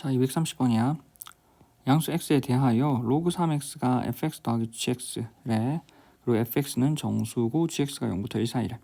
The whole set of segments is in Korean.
자, 230번이야. 양수 x에 대하여 로그 3x가 fx 더하기 gx래. 그리고 fx는 정수고 gx가 0부터 1 사이래.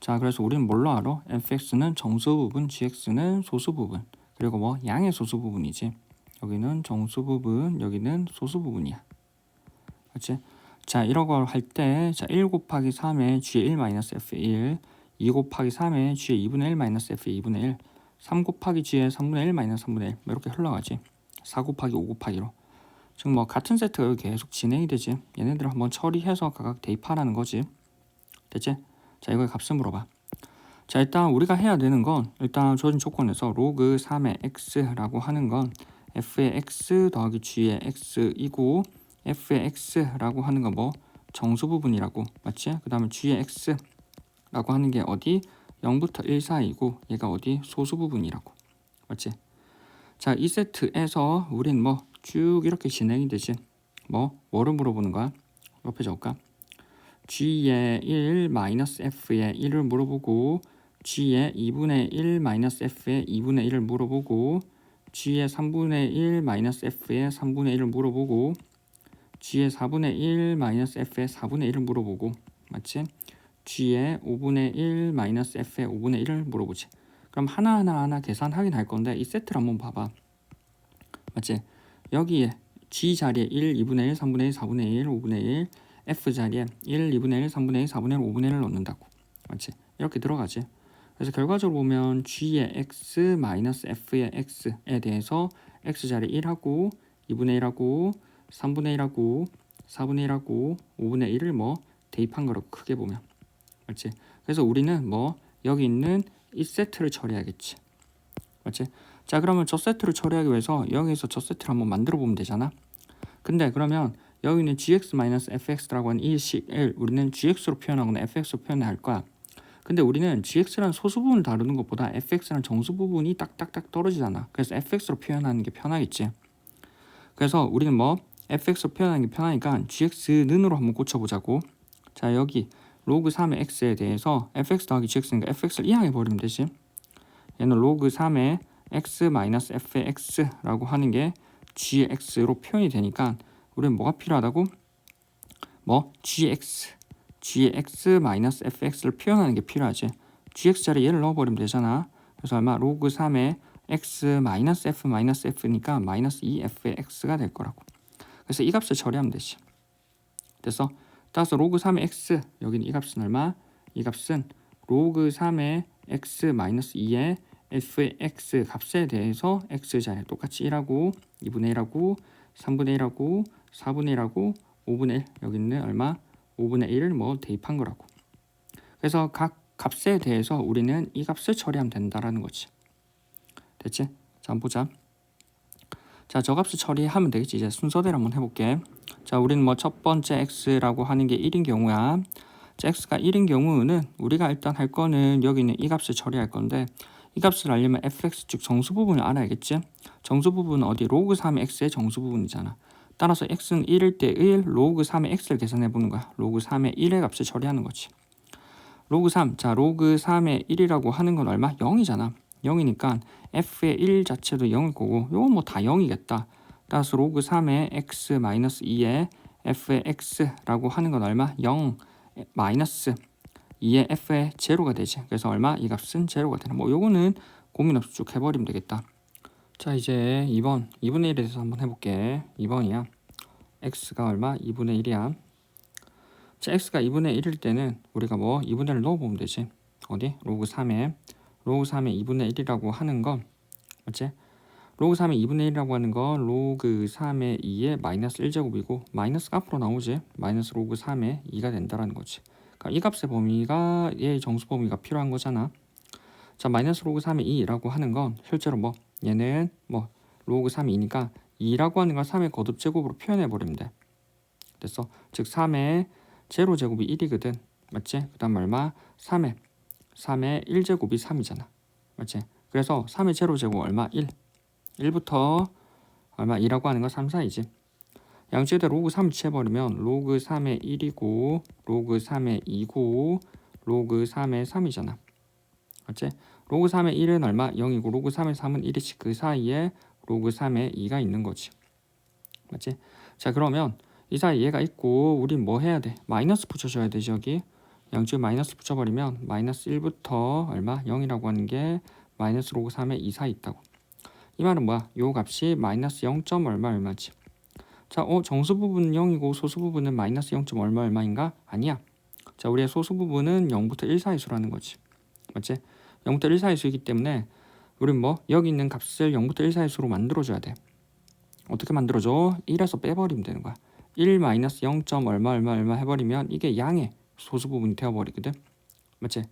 자, 그래서 우리는 뭘로 알아? fx는 정수 부분, gx는 소수 부분. 그리고 뭐 양의 소수 부분이지. 여기는 정수 부분, 여기는 소수 부분이야. 그렇지? 자, 이런 걸할 때, 자, 1 곱하기 3에 g의 1 마이너스 f의 1, 2 곱하기 3에 g의 2분의 1 마이너스 f의 2분의 1, 3 곱하기 g의 3분의 1 마이너스 3분의 1뭐 이렇게 흘러가지. 4 곱하기 5 곱하기로. 지금 뭐 같은 세트가 계속 진행이 되지. 얘네들을 한번 처리해서 각각 대입하라는 거지. 됐지? 자 이거의 값을 물어봐. 자 일단 우리가 해야 되는 건 일단 주어진 조건에서 로그 3의 x라고 하는 건 f의 x 더하기 g의 x이고 f의 x라고 하는 건 뭐 정수 부분이라고. 맞지? 그 다음에 g의 x라고 하는 게 어디 0부터 1 사이고 얘가 어디 소수 부분이라고 맞지? 자, 이 세트에서 우린 뭐 쭉 이렇게 진행이 되지. 뭐 뭐를 물어보는 거야? 옆에 적을까? g의 1 마이너스 f의 1을 물어보고 g의 2분의 1 마이너스 f의 2분의 1을 물어보고 g의 3분의 1 마이너스 f의 3분의 1을 물어보고 g의 4분의 1 마이너스 f의 4분의 1을 물어보고 맞지? G의 5분의 1 마이너스 f의 5분의 1을 물어보지. 그럼 하나하나 하나 계산하긴 할 건데 이 세트를 한번 봐봐. 맞지? 여기에 g 자리에 1, 2분의 1, 3분의 1, 4분의 1, 5분의 1, f 자리에 1, 2분의 1, 3분의 1, 4분의 1, 5분의 1을 넣는다고. 맞지? 이렇게 들어가지. 그래서 결과적으로 보면 g의 x 마이너스 f의 x에 대해서 x 자리 1하고 2분의 1하고 3분의 1하고 4분의 1하고 5분의 1을 뭐 대입한 거라고 크게 보면 맞지? 그래서 우리는 뭐 여기 있는 이 세트를 처리하겠지. 맞지? 자 그러면 저 세트를 처리하기 위해서 여기에서 저 세트를 한번 만들어 보면 되잖아. 근데 그러면 여기는 gx-fx라고 하는 이 식을 우리는 gx로 표현하거나 fx로 표현할 거야. 근데 우리는 gx라는 소수 부분을 다루는 것보다 fx라는 정수 부분이 딱딱딱 떨어지잖아. 그래서 fx로 표현하는 게 편하겠지. 그래서 우리는 뭐 fx로 표현하는 게 편하니까 gx는으로 한번 고쳐보자고. 자 여기 로그 3의 x에 대해서 fx 더하기 gx니까 fx를 이항해 버리면 되지. 얘는 로그 3의 x 마이너스 f의 x라고 하는 게 gx로 표현이 되니까 우리는 뭐가 필요하다고? 뭐 gx, gx 마이너스 fx를 표현하는 게 필요하지. gx 자리에 얘를 넣어버리면 되잖아. 그래서 얼마 로그 3의 x 마이너스 f 마이너스 f니까 마이너스 2f의 x가 될 거라고. 그래서 이 값을 처리하면 되지. 됐어? 따라서 로그 3의 x 여기는 이 값은 얼마? 이 값은 로그 3의 x 마이너스 2의 f의 x 값에 대해서 x 자리에 똑같이 1하고 2분의 1하고 3분의 1하고 4분의 1하고 5분의 1 여기 있는 얼마? 5분의 1을 뭐 대입한 거라고. 그래서 각 값에 대해서 우리는 이 값을 처리하면 된다라는 거지. 됐지? 자, 한번 보자. 자, 저 값을 처리하면 되겠지. 이제 순서대로 한번 해볼게. 자, 우리는 뭐 첫 번째 x라고 하는 게 1인 경우야. 자, x가 1인 경우는 우리가 일단 할 거는 여기 있는 이 값을 처리할 건데 이 값을 알려면 fx 즉 정수 부분을 알아야겠지. 정수 부분은 어디 로그 3의 x의 정수 부분이잖아. 따라서 x는 1일 때 1, 로그 3의 x를 계산해 보는 거야. 로그 3의 1의 값을 처리하는 거지. 로그 3, 자 로그 3의 1이라고 하는 건 얼마? 0이잖아. 0이니까 f의 1 자체도 0일 거고 이건 뭐 다 0이겠다. 따라서 로그 3의 x 마이너스 2의 f의 x라고 하는 건 얼마? 0 마이너스 2의 f의 제로가 되지. 그래서 얼마? 이 값은 제로가 되는. 뭐 요거는 고민 없이 쭉 해버리면 되겠다. 자 이제 2번 2분의 1에 대해서 한번 해볼게. 2번이야. x가 얼마? 2분의 1이야. 자 x가 2분의 1일 때는 우리가 뭐 2분의 1을 넣어보면 되지. 어디? 로그 3에 로그 3의 2분의 1이라고 하는 건 맞지? 로그 3의 2분의 1이라고 하는 건 로그 3의 2의 마이너스 1제곱이고 마이너스 앞으로 나오지. 마이너스 로그 3의 2가 된다라는 거지. 그러니까 이 값의 범위가 얘 정수 범위가 필요한 거잖아. 자 마이너스 로그 3의 2라고 하는 건 실제로 뭐 얘는 뭐 로그 3이 2니까 2라고 하는 걸 3의 거듭 제곱으로 표현해 버리면 돼. 됐어? 즉 3의 제로 제곱이 1이거든. 맞지? 그 다음 얼마? 3의. 3의 1제곱이 3이잖아. 맞지? 그래서 3의 제로 제곱 얼마? 1. 1부터 얼마? 2라고 하는 건 3, 4이지. 양쪽에다 로그 3 취해버리면 로그 3의 1이고 로그 3의 2고 로그 3의 3이잖아. 맞지? 로그 3의 1은 얼마? 0이고 로그 3의 3은 1이지. 그 사이에 로그 3에 2가 있는 거지. 맞지? 자 그러면 이 사이 얘가 있고 우린 뭐 해야 돼? 마이너스 붙여줘야 되지 여기. 양쪽에 마이너스 붙여버리면 마이너스 1부터 얼마? 0이라고 하는 게 마이너스 로그 3에 2 사이 있다고. 이 말은 뭐야? 요 값이 마이너스 0. 얼마 얼마지? 자, 어 정수 부분은 0이고 소수 부분은 마이너스 0. 얼마 얼마인가? 아니야. 자, 우리의 소수 부분은 0부터 1 사이 수라는 거지. 맞지? 0부터 1 사이 수이기 때문에 우린 뭐 여기 있는 값을 0부터 1 사이 수로 만들어 줘야 돼. 어떻게 만들어줘? 1에서 빼버리면 되는 거야. 1 마이너스 0. 얼마 얼마 얼마 해버리면 이게 양의 소수 부분이 되어버리거든. 맞지?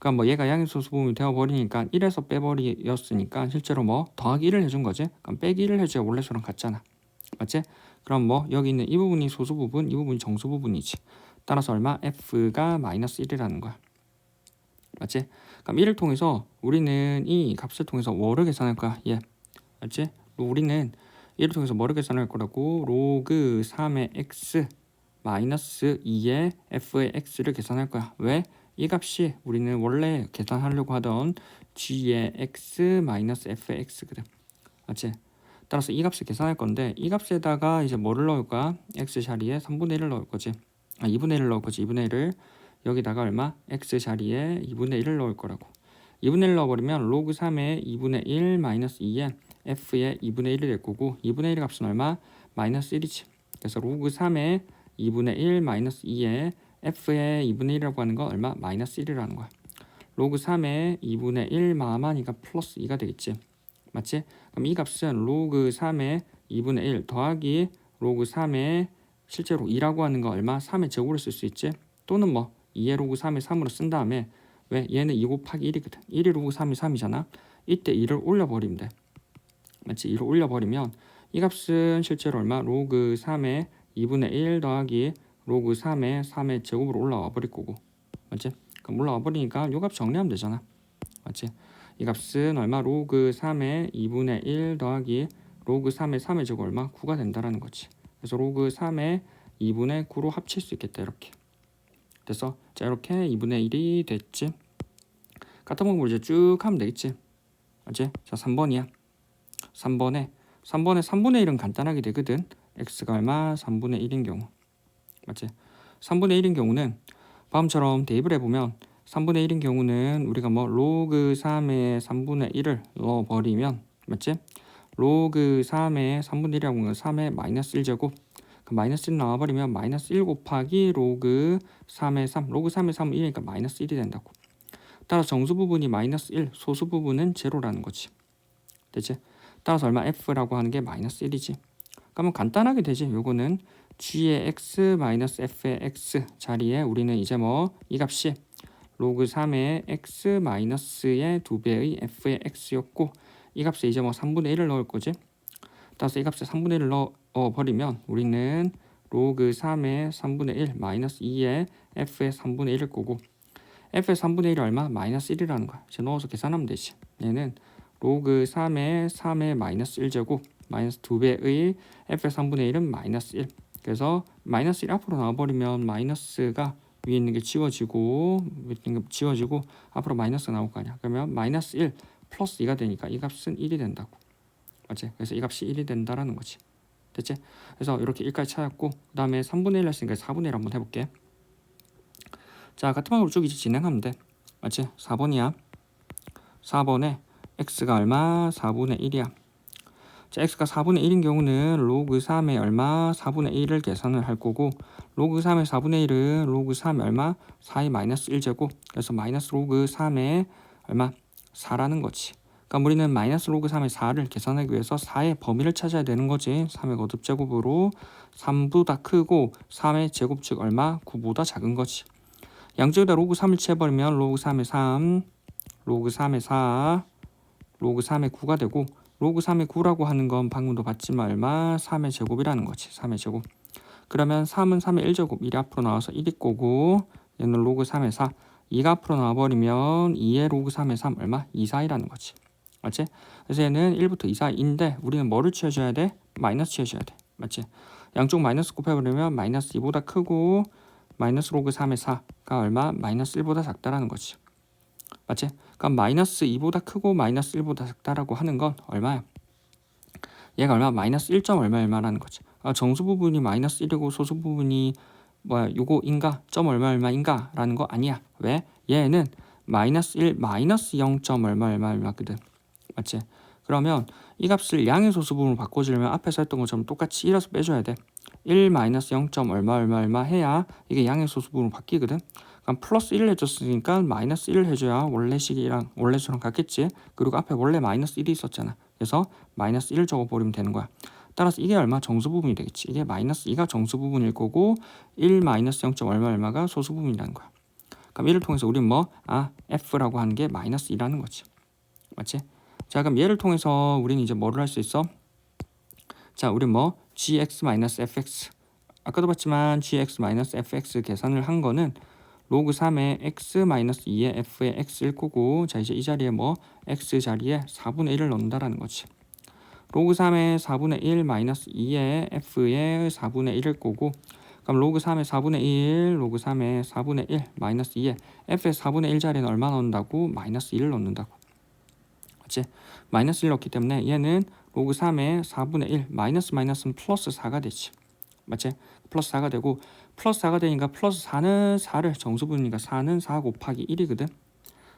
그러니까 뭐 얘가 양의 소수 부분이 되어버리니까 1에서 빼버리였으니까 실제로 뭐 더하기 1을 해준 거지. 그럼 빼기 1을 해줘야 원래 수랑 같잖아. 맞지? 그럼 뭐 여기 있는 이 부분이 소수 부분, 이 부분이 정수 부분이지. 따라서 얼마? f가 마이너스 1이라는 거야. 맞지? 그럼 이를 통해서 우리는 이 값을 통해서 뭐를 계산할 거야? 얘. 맞지? 우리는 이를 통해서 뭐를 계산할 거라고? 로그 3의 x 마이너스 2의 f의 x를 계산할 거야. 왜? 이 값이 우리는 원래 계산하려고 하던 g의 x 마이너스 f의 x거든. 맞지? 따라서 이 값을 계산할 건데 이 값에다가 이제 뭐를 넣을 거야? x 자리에 3분의 1을 넣을 거지. 아 2분의 1을 넣을 거지. 2분의 1을 여기다가 얼마? x 자리에 2분의 1을 넣을 거라고. 2분의 1 넣어버리면 로그 3의 2분의 1 마이너스 2에 f의 2분의 1이 될 거고 2분의 1 값은 얼마? 마이너스 1이지. 그래서 로그 3의 2분의 1 마이너스 2에 f의 2분의 1이라고 하는 거 얼마? 마이너스 1이라는 거야. 로그 3의 2분의 1 마마니까 플러스 2가 되겠지. 맞지? 그럼 이 값은 로그 3의 2분의 1 더하기 로그 3의 실제로 2라고 하는 거 얼마? 3의 제곱으로 쓸수 있지? 또는 뭐 2의 로그 3의 3으로 쓴 다음에 왜? 얘는 2 곱하기 1이거든. 1이 로그 3이 3이잖아. 이때 2를 올려버리면 돼. 맞지? 2를 올려버리면 이 값은 실제로 얼마? 로그 3의 2분의 1 더하기 로그 3의 3의 제곱으로 올라와 버릴 거고. 맞지? 그럼 올라와 버리니까 이값 정리하면 되잖아. 맞지? 이 값은 얼마? 로그 3의 2분의 1 더하기 로그 3의 3의 제곱 얼마? 9가 된다라는 거지. 그래서 로그 3의 2분의 9로 합칠 수 있겠다 이렇게. 됐어? 자 이렇게 2분의 1이 됐지. 같은 방법으로 이제 쭉 하면 되겠지. 맞지? 자 3번이야. 3번에 3번에 3분의 1은 간단하게 되거든. x가 얼마? 3분의 1인 경우. 맞지? 3분의 1인 경우는 다음처럼 대입을 해보면 3분의 1인 경우는 우리가 뭐 로그 3의 3분의 1을 넣어버리면 맞지? 로그 3의 3분의 1이라고 하는 건 3의 마이너스 1제곱 그 마이너스 1 나와버리면 마이너스 1 곱하기 로그 3의 3 로그 3의 3은 1이니까 마이너스 1이 된다고 따라서 정수 부분이 마이너스 1 소수 부분은 제로라는 거지 됐지? 따라서 얼마 f라고 하는 게 마이너스 1이지 그러면 간단하게 되지 요거는 g의 x 마이너스 f의 x 자리에 우리는 이제 뭐 이 값이 로그 3의 x 마이너스의 두 배의 f의 x였고 이 값에 이제 뭐 3분의 1을 넣을 거지. 따라서 이 값에 3분의 1을 넣어 버리면 우리는 로그 3의 3분의 1 마이너스 2의 f의 3분의 1일 거고 f의 3분의 1이 얼마? 마이너스 1이라는 거야. 이제 넣어서 계산하면 되지. 얘는 로그 3의 3의 마이너스 1제곱 마이너스 2배의 f의 3분의 1은 마이너스 1 그래서 마이너스 1 앞으로 나와버리면 마이너스가 위에 있는 게 지워지고 위에 있는 게 지워지고 앞으로 마이너스가 나올 거 아니야 그러면 마이너스 1 플러스 2가 되니까 이 값은 1이 된다고 맞지? 그래서 이 값이 1이 된다라는 거지 됐지? 그래서 이렇게 1까지 찾았고 그 다음에 3분의 1 했으니까 4분의 1 한번 해볼게 자 같은 방법으로 쭉 이제 진행하면 돼 맞지? 4번이야 4번에 x가 얼마? 4분의 1이야 자, x가 4분의 1인 경우는 로그 3의 얼마? 4분의 1을 계산을 할 거고 로그 3의 4분의 1은 로그 3의 얼마? 4의 마이너스 1제곱 그래서 마이너스 로그 3의 얼마? 4라는 거지 그러니까 우리는 마이너스 로그 3의 4를 계산하기 위해서 4의 범위를 찾아야 되는 거지 3의 거듭 제곱으로 3보다 크고 3의 제곱 즉 얼마? 9보다 작은 거지 양쪽에다 로그 3을 채버리면 로그 3의 3 로그 3의 4 로그 3의 9가 되고 로그 3의 9라고 하는 건 방금도 봤지만 얼마? 3의 제곱이라는 거지. 3의 제곱. 그러면 3은 3의 1제곱 1이 앞으로 나와서 1이 거고 얘는 로그 3의 4 2가 앞으로 나와버리면 2의 로그 3의 3 얼마? 2, 4이라는 거지. 맞지? 그래서 얘는 1부터 2, 4인데 우리는 뭐를 취해줘야 돼? 마이너스 취해줘야 돼. 맞지? 양쪽 마이너스 곱해버리면 마이너스 2보다 크고 마이너스 로그 3의 4가 얼마? 마이너스 1보다 작다라는 거지. 맞지? 그럼 마이너스 2보다 크고 마이너스 1보다 작다라고 하는 건 얼마야? 얘가 얼마 마이너스 1점 얼마 얼마라는 거지. 아, 정수 부분이 마이너스 1이고 소수 부분이 뭐야 요거인가 점 얼마 얼마인가 라는 거 아니야. 왜? 얘는 마이너스 1 마이너스 0점 얼마 얼마 얼마거든. 맞지? 그러면 이 값을 양의 소수 부분으로 바꿔주려면 앞에서 했던 것처럼 똑같이 1에서 빼줘야 돼. 1 마이너스 0점 얼마 얼마 얼마 해야 이게 양의 소수 부분으로 바뀌거든. 플러스 1을 해줬으니까 마이너스 1을 해줘야 원래 식이랑 원래 수랑 같겠지. 그리고 앞에 원래 마이너스 1이 있었잖아. 그래서 마이너스 1을 적어버리면 되는 거야. 따라서 이게 얼마 정수 부분이 되겠지. 이게 마이너스 2가 정수 부분일 거고 1 마이너스 0점 얼마 얼마가 소수 부분이라는 거야. 그럼 이를 통해서 우리는 뭐? 아 f라고 하는 게 마이너스 2라는 거지. 맞지? 자 그럼 얘를 통해서 우리는 이제 뭐를 할 수 있어? 자 우리 뭐 gx-fx 아까도 봤지만 gx-fx 계산을 한 거는 로그 3의 x-2의 f의 x일 거고 자 이제 이 자리에 뭐 x 자리에 4분의 1을 넣는다라는 거지. 로그 3의 4분의 1 마이너스 2의 f의 4분의 1일 거고 그럼 로그 3의 4분의 1 로그 3의 4분의 1 마이너스 2의 f의 4분의 1 자리에는 얼마 넣는다고? 마이너스 1을 넣는다고. 맞지? 마이너스 1 넣기 때문에 얘는 로그 3의 4분의 1 마이너스 마이너스는 플러스 4가 되지. 맞지? 플러스 4가 되고 플러스 4가 되니까 플러스 4는 4를 정수분이니까 4는 4 곱하기 1이거든.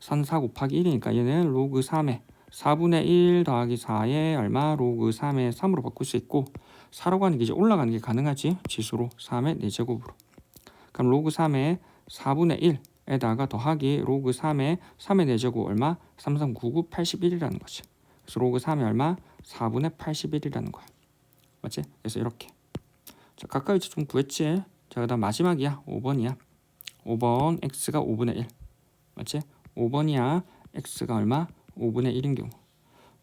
4는 4 곱하기 1이니까 얘는 로그 3의 4분의 1 더하기 4의 얼마? 로그 3의 3으로 바꿀 수 있고 4라고 하는 게 이제 올라가는 게 가능하지? 지수로 3의 4제곱으로. 그럼 로그 3의 4분의 1에다가 더하기 로그 3의 3의 4제곱 얼마? 3399 81이라는 거지. 그래서 로그 3의 얼마? 4분의 81이라는 거야. 맞지? 그래서 이렇게 자 가까이 좀 구했지? 자 그 다음 마지막이야. 5번이야. 5번 x가 5분의 1 맞지? 5번이야. x가 얼마? 5분의 1인 경우.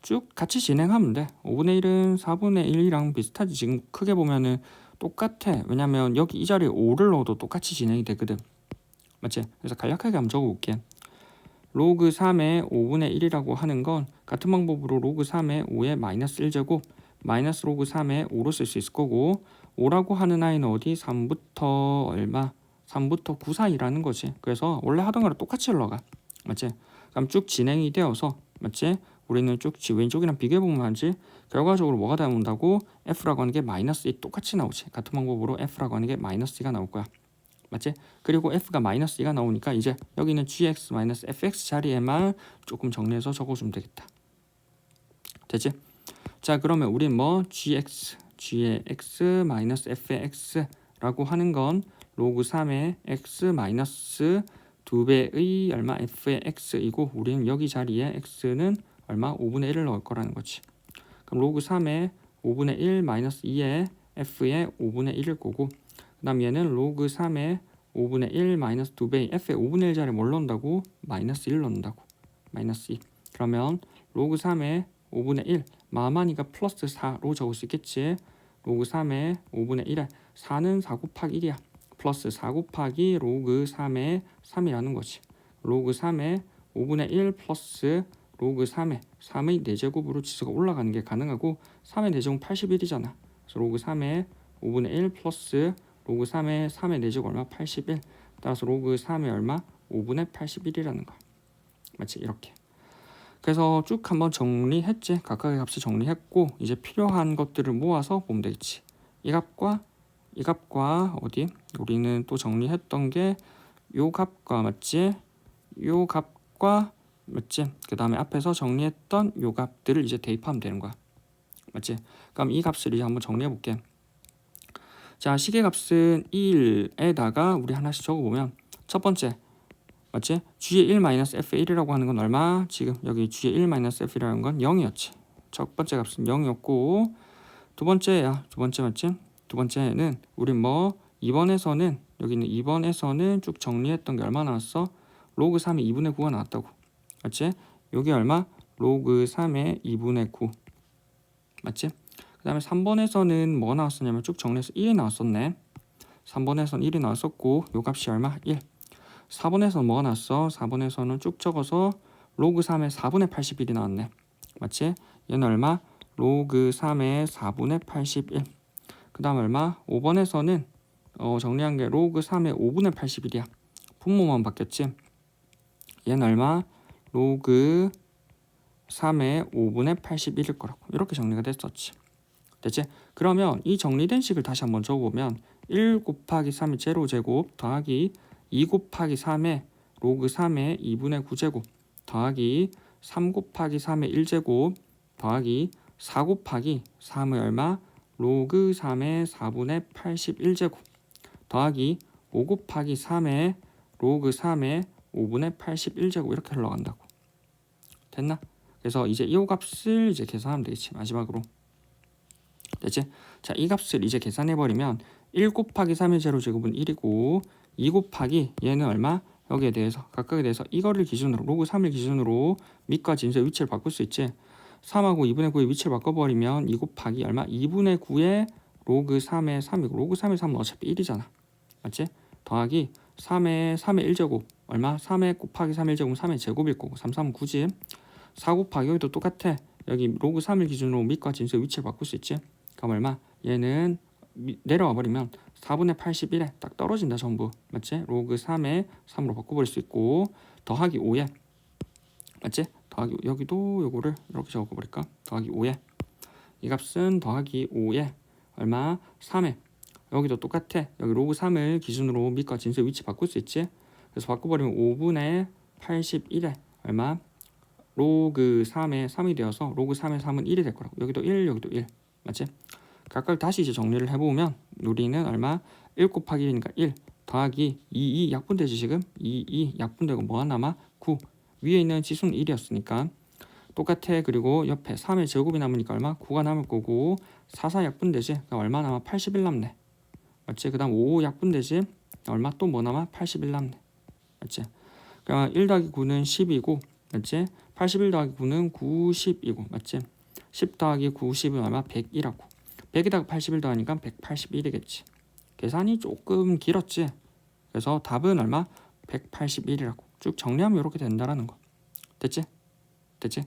쭉 같이 진행하면 돼. 5분의 1은 4분의 1이랑 비슷하지. 지금 크게 보면은 똑같아. 왜냐면 여기 이 자리에 5를 넣어도 똑같이 진행이 되거든. 맞지? 그래서 간략하게 한번 적어볼게. 로그 3의 5분의 1이라고 하는 건 같은 방법으로 로그 3의 5의 마이너스 1제곱 마이너스 로그 3의 5로 쓸 수 있을 거고 5라고 하는 아이는 어디? 3부터 얼마? 3부터 9 사이라는 거지. 그래서 원래 하던 거랑 똑같이 흘러가. 맞지? 그럼 쭉 진행이 되어서 맞지? 우리는 쭉 왼쪽이랑 비교해 보면 알지? 결과적으로 뭐가 나온다고? F라고 하는 게 마이너스 2 똑같이 나오지. 같은 방법으로 f라고 하는 게 마이너스 2가 나올 거야. 맞지? 그리고 f가 마이너스 2가 나오니까 이제 여기는 gx 마이너스 fx 자리에만 조금 정리해서 적어주면 되겠다. 됐지? 자 그러면 우린 뭐 gx g의 x 마이너스 f의 x라고 하는 건 로그 3의 x 마이너스 2배의 얼마 f의 x이고 우리는 여기 자리에 x는 얼마 5분의 1을 넣을 거라는 거지. 그럼 로그 3의 5분의 1 마이너스 2의 f의 5분의 1일 거고 그 다음 얘는 로그 3의 5분의 1 마이너스 2배의 f의 5분의 1 자리에 뭘 넣는다고? 마이너스 1 넣는다고. 마이너스 2. 그러면 로그 3의 5분의 1 마마니까 플러스 4로 적을 수 있겠지. 로그 3의 5분의 1에 4는 4 곱하기 1이야. 플러스 4 곱하기 로그 3의 3이라는 거지. 로그 3의 5분의 1 플러스 로그 3의 3의 4제곱으로 지수가 올라가는 게 가능하고 3의 4제곱 81이잖아. 그래서 로그 3의 5분의 1 플러스 로그 3의 3의 4제곱 얼마? 81. 따라서 로그 3의 얼마? 5분의 81이라는 거야. 맞지? 이렇게. 그래서 쭉 한번 정리했지. 각각의 값을 정리했고 이제 필요한 것들을 모아서 보면 되겠지. 이 값과 이 값과 어디? 우리는 또 정리했던 게 요 값과 맞지? 요 값과 맞지? 그 다음에 앞에서 정리했던 요 값들을 이제 대입하면 되는 거야. 맞지? 그럼 이 값을 이제 한번 정리해 볼게. 자, 시계 값은 1에다가 우리 하나씩 적어보면 첫 번째 맞지? G의 1 마이너스 F1이라고 하는 건 얼마? 지금 여기 G의 1 마이너스 F이라는 건 0이었지. 첫 번째 값은 0이었고 두 번째야. 두 번째 맞지? 두 번째는 우리 뭐 2번에서는 여기는 2번에서는 쭉 정리했던 게 얼마 나왔어? 로그 3의 2분의 9가 나왔다고. 맞지? 여기 얼마? 로그 3의 2분의 9. 맞지? 그 다음에 3번에서는 뭐 나왔었냐면 쭉 정리해서 1이 나왔었네. 3번에서는 1이 나왔었고 요 값이 얼마? 1. 4번에서는 뭐가 나왔어? 4번에서는 쭉 적어서 로그 3의 4분의 81이 나왔네. 맞지? 얘는 얼마? 로그 3의 4분의 81. 그 다음 얼마? 5번에서는 어, 정리한 게 로그 3의 5분의 81이야. 분모만 바뀌었지? 얘는 얼마? 로그 3의 5분의 81일 거라고. 이렇게 정리가 됐었지. 됐지? 그러면 이 정리된 식을 다시 한번 적어보면 1 곱하기 3의 제로 제곱 더하기 2 곱하기 3의 로그 3의 2분의 9제곱 더하기 3 곱하기 3의 1제곱 더하기 4 곱하기 3의 얼마? 로그 3의 4분의 81제곱 더하기 5 곱하기 3의 로그 3의 5분의 81제곱 이렇게 흘러간다고 됐나? 그래서 이제 이 값을 이제 계산하면 되겠지 마지막으로 됐지? 자, 이 값을 이제 계산해 버리면 1 곱하기 3의 제로 제곱은 1이고 2 곱하기 얘는 얼마? 여기에 대해서 각각에 대해서 이거를 기준으로 로그 3을 기준으로 밑과 진수의 위치를 바꿀 수 있지. 3하고 2분의 9의 위치를 바꿔버리면 2 곱하기 얼마? 2분의 9의 로그 3의 3이고 로그 3의 3은 어차피 1이잖아. 맞지? 더하기 3의 3의 1제곱 얼마? 3의 곱하기 3의 1제곱은 3의 제곱일 거고 3, 3은 9지. 4 곱하기 여기도 똑같아. 여기 로그 3을 기준으로 밑과 진수의 위치를 바꿀 수 있지. 그럼 얼마? 얘는 미- 내려와 버리면 4분의 81에 딱 떨어진다 전부 맞지? 로그 3에 3으로 바꿔버릴 수 있고 더하기 5에 맞지? 더하기 여기도 요거를 이렇게 적어버릴까? 더하기 5에 이 값은 더하기 5에 얼마? 3에 여기도 똑같아 여기 로그 3을 기준으로 밑과 진수의 위치 바꿀 수 있지? 그래서 바꿔버리면 5분의 81에 얼마? 로그 3에 3이 되어서 로그 3에 3은 1이 될 거라고 여기도 1 여기도 1 맞지? 각각 다시 이제 정리를 해보면 우리는 얼마? 1 곱하기 1이니까 1 더하기 2, 2 약분되지 지금? 2, 2 약분되고 뭐가 남아? 9 위에 있는 지수는 1이었으니까. 똑같아. 그리고 옆에 3의 제곱이 남으니까 얼마? 9가 남을 거고 4, 4 약분되지? 그럼 얼마 남아? 81 남네. 맞지? 그 다음 5 약분되지? 얼마 또 뭐 남아? 81 남네. 맞지? 그럼 1 더하기 9는 10이고 맞지? 81 더하기 9는 90이고 맞지? 10 더하기 90은 얼마? 100이라고 100에다가 81 더하니까 181이겠지. 계산이 조금 길었지. 그래서 답은 얼마? 181이라고. 쭉 정리하면 이렇게 된다라는 거. 됐지? 됐지?